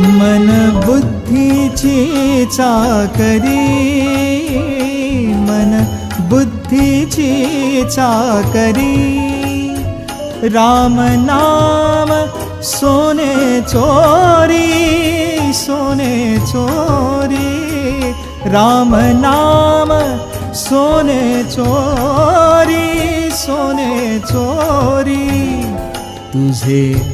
मन बुद्धीची चाकरी मन बुद्धीची चाकरी राम नाम सोने चोरी सोने चोरी। राम नाम सोने चोरी सोने चोरी। तुझे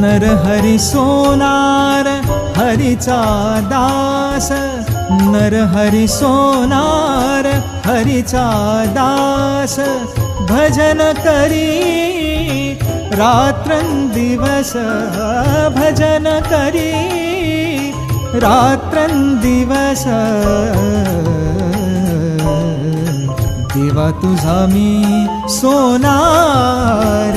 नर हरि सोनार हरिचा दास. नर हरि सोनार हरिचा दास. भजन करी रात्रंदिवस भजन करी रात्रंदिवस. देवा तुझा मी सोनार.